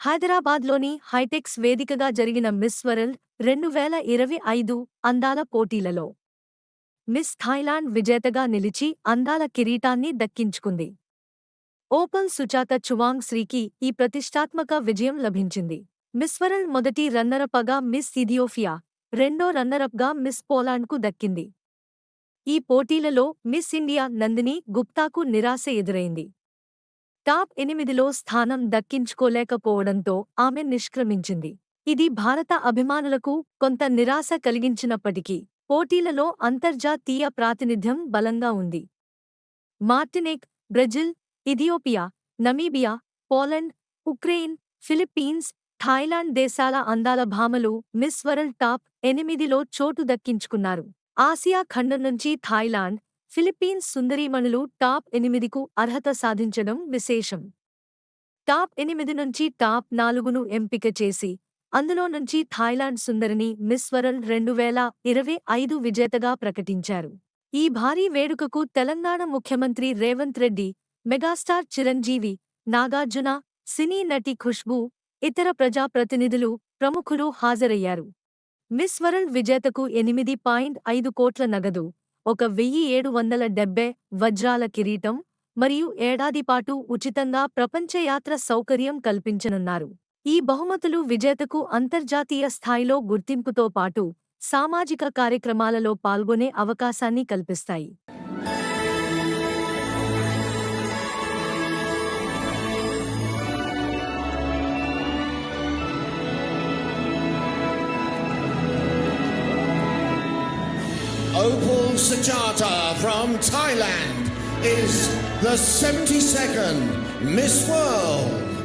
హైదరాబాద్లోని హైటెక్స్ వేదికగా జరిగిన మిస్ వరల్డ్ రెండు వేల ఇరవై ఐదు అందాల పోటీలలో మిస్ థాయిలాండ్ విజేతగా నిలిచి అందాల కిరీటాన్ని దక్కించుకుంది. ఓపల్ సుచాత చువాంగ్ శ్రీకి ఈ ప్రతిష్టాత్మక విజయం లభించింది. మిస్ వరల్డ్ మొదటి రన్నరప్గా మిస్ ఇథియోపియా రెండో రన్నరప్గా మిస్ పోలాండ్కు దక్కింది. ఈ పోటీలలో మిస్ ఇండియా నందిని గుప్తాకు నిరాశ ఎదురైంది. టాప్ ఎనిమిదిలో స్థానం దక్కించుకోలేకపోవడంతో ఆమె నిష్క్రమించింది. ఇది భారత అభిమానులకు కొంత నిరాశ కలిగించినప్పటికీ పోటీలలో అంతర్జాతీయ ప్రాతినిధ్యం బలంగా ఉంది. Martinique Brazil Ethiopia Namibia Poland Ukraine Philippines Thailand దేశాల అందాల భామలు మిస్ వరల్డ్ టాప్ ఎనిమిదిలో చోటు దక్కించుకున్నారు. ఆసియా ఖండం నుంచి థాయిలాండ్ ఫిలిప్పీన్స్ సుందరీమణులు టాప్ ఎనిమిదికు అర్హత సాధించడం విశేషం. టాప్ ఎనిమిది నుంచి టాప్ నాలుగును ఎంపిక చేసి అందులో నుంచి థాయిలాండ్ సుందరిని మిస్ వరల్డ్ రెండు వేల ఇరవై ఐదు విజేతగా ప్రకటించారు. ఈ భారీ వేడుకకు తెలంగాణ ముఖ్యమంత్రి రేవంత్ రెడ్డి మెగాస్టార్ చిరంజీవి నాగార్జున సినీ నటి ఖుష్బూ ఇతర ప్రజాప్రతినిధులు ప్రముఖులు హాజరయ్యారు. మిస్ వరల్డ్ విజేతకు ఎనిమిది పాయింట్ ఐదు కోట్ల నగదు ఒక వెయ్యి ఏడు వందల డెబ్బై వజ్రాల కిరీటం మరియు ఏడాది పాటు ఉచితంగా ప్రపంచయాత్ర సౌకర్యం కల్పించనున్నారు. ఈ బహుమతులు విజేతకు అంతర్జాతీయ స్థాయిలో గుర్తింపుతో పాటు సామాజిక కార్యక్రమాలలో పాల్గొనే అవకాశాన్ని కల్పిస్తాయి. Opal Sachata from Thailand is the 72nd Miss World.